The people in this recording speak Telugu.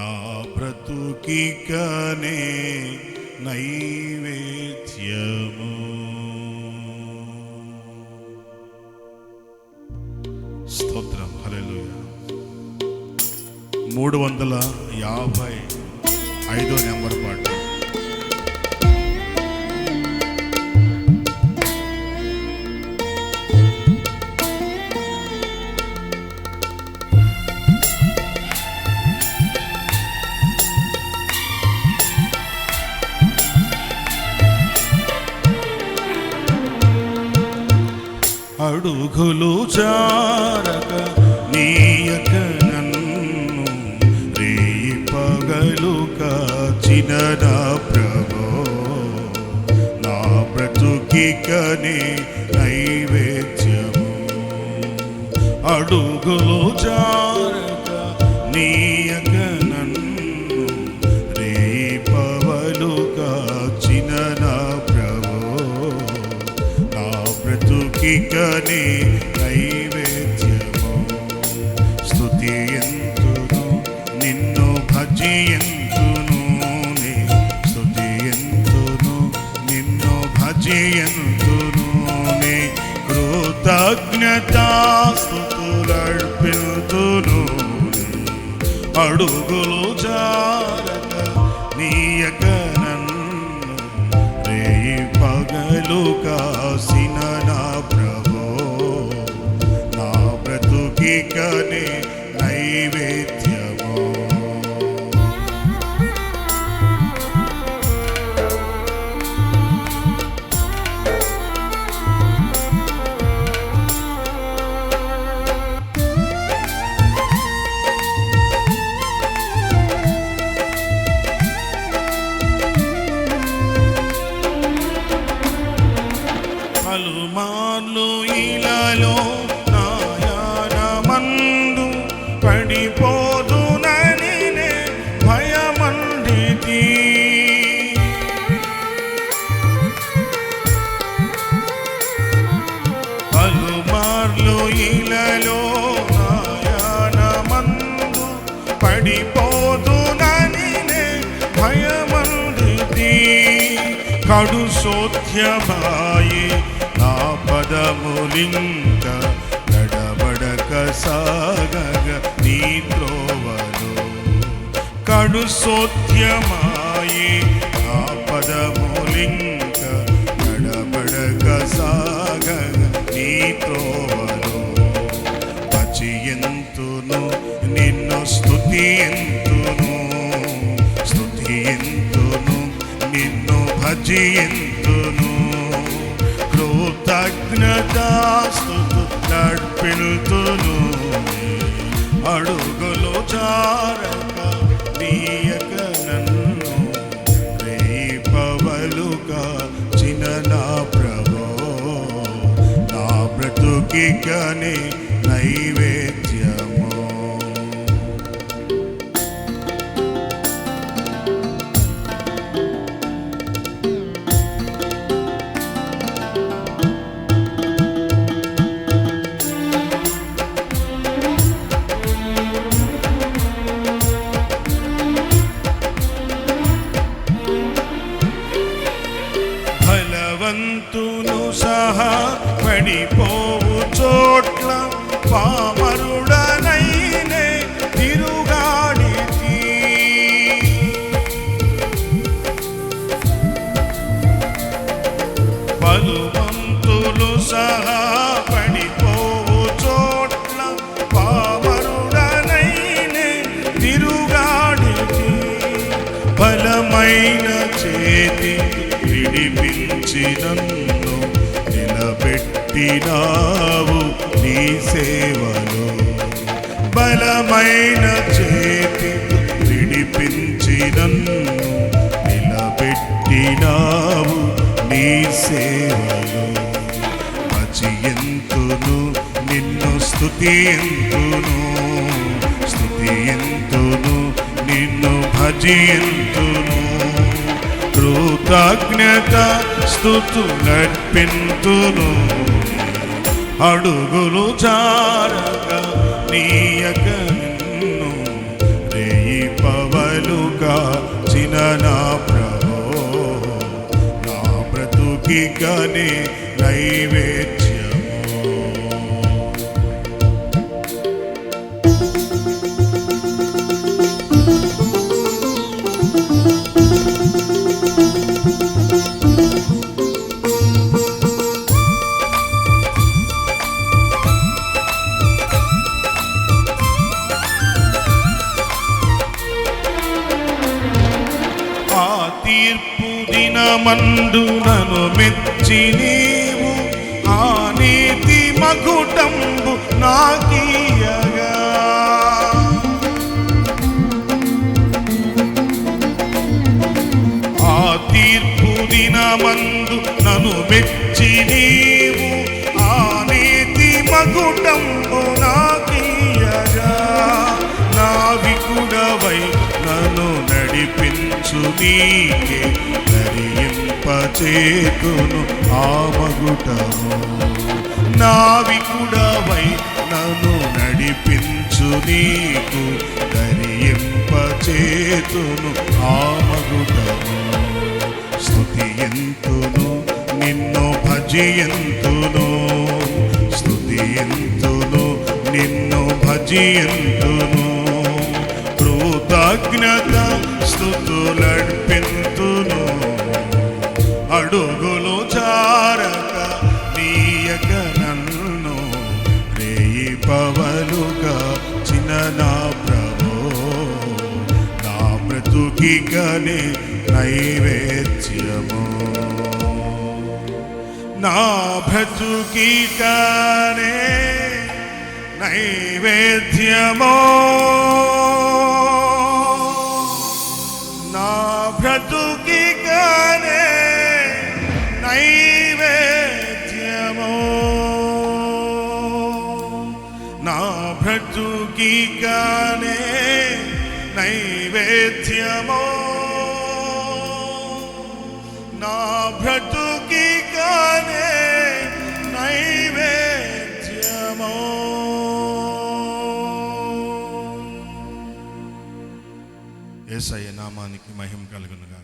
నా బ్రతుకికనే నైవేద్యము. స్తోత్రం. హల్లెలూయా. మూడు వందల యాభై ఐదో నెంబర్ పాట. అడుగులు జారక నీయక నన్ను రే పగలు కాచిన నా ప్రభో. నా బ్రతుకికనే నైవేద్యము. అడుగులు జారక నీయక బ్రతుకికనే నైవేద్యము? స్థుతి ఎంతును నిన్ను భజియంతును నే. స్థుతి ఎంతును నిన్ను భజి ఎంతును నే. కృతజ్ఞతాస్తుతులర్పిల్తును అడుగులు జారక నీయక పగలు కాసిన నా ప్రభో నా బ్రతుకి కనే నైవేద్య పలుమార్లు ఇలాలో నాయానమందు పడిపో కడు సోధ్యమాయి నా పదములింక నడబడక సాగగ నీ త్రోవలు. కడు సోధ్యమాయి నా పదములింక నడబడక సాగగ నీ పచి ఎంతును నిన్ను స్థుతి ఎంతును స్థుతి ఎంతును నిన్ను భజియంతును కృతజ్ఞతాస్తుతు నడిపిల్తును. అడుగులు చారక నీయక నన్ను. రేపవలుగా చిన్న ప్రభో. నా బ్రతుకికనే నైవే పామరుడనైనే తిరుగాడితి బలువంతులు సహా పడిపోవు చోట్ల పామరుడనైనే తిరుగాడితి బలమైన చేతి విడిపించి నిలబెట్టినావు. నీ సేవలో బలమైన చేతి విడిపించి నన్ను నిలబెట్టినావు నీ సేవలో. భజియంతును నిన్ను స్తుతియంతును స్తుతియంతును నిన్ను భజియంతును కృతజ్ఞత స్థుతులర్పింతును అడుగులు చారక నీయక నిన్ను రేయి పవలుగా చిన నా ప్రభో. నా బ్రతుకికనే నైవేద్యము నైవేద్య మందు నను మెచ్చి నీవు ఆ నీతి మగుటంబు నాకీయగా ఆ తీర్పు దినమందు నను మెచ్చి నీవు ఆ నీతి మగుటంబు నాకీయగా నా వికుడవై నన్ను నడిపించు నీకే కృపచేతును ఆమగుటము మగుటము నా వికుడవై నన్ను నడిపించు నీకు. దరియింపచేతును ఆమగుటము. స్థుతి ఎంతును నిన్ను భజియంతును స్థుతి ఎంతును నిన్ను భజియంతును కృతజ్ఞత స్థుతులర్పింతును అడుగులు చారక నీయక నన్ను రేయి పవలుగా చిన్న నా ప్రభో. నా బ్రతుకికనే నైవేద్యము. నా బ్రతుకికనే నైవేద్యమో. బ్రతుకికనే నైవేద్యమో. నా బ్రతుకికనే నైవేద్యమో. ఏసయ్య నామానికి మహిమ కలుగునుగా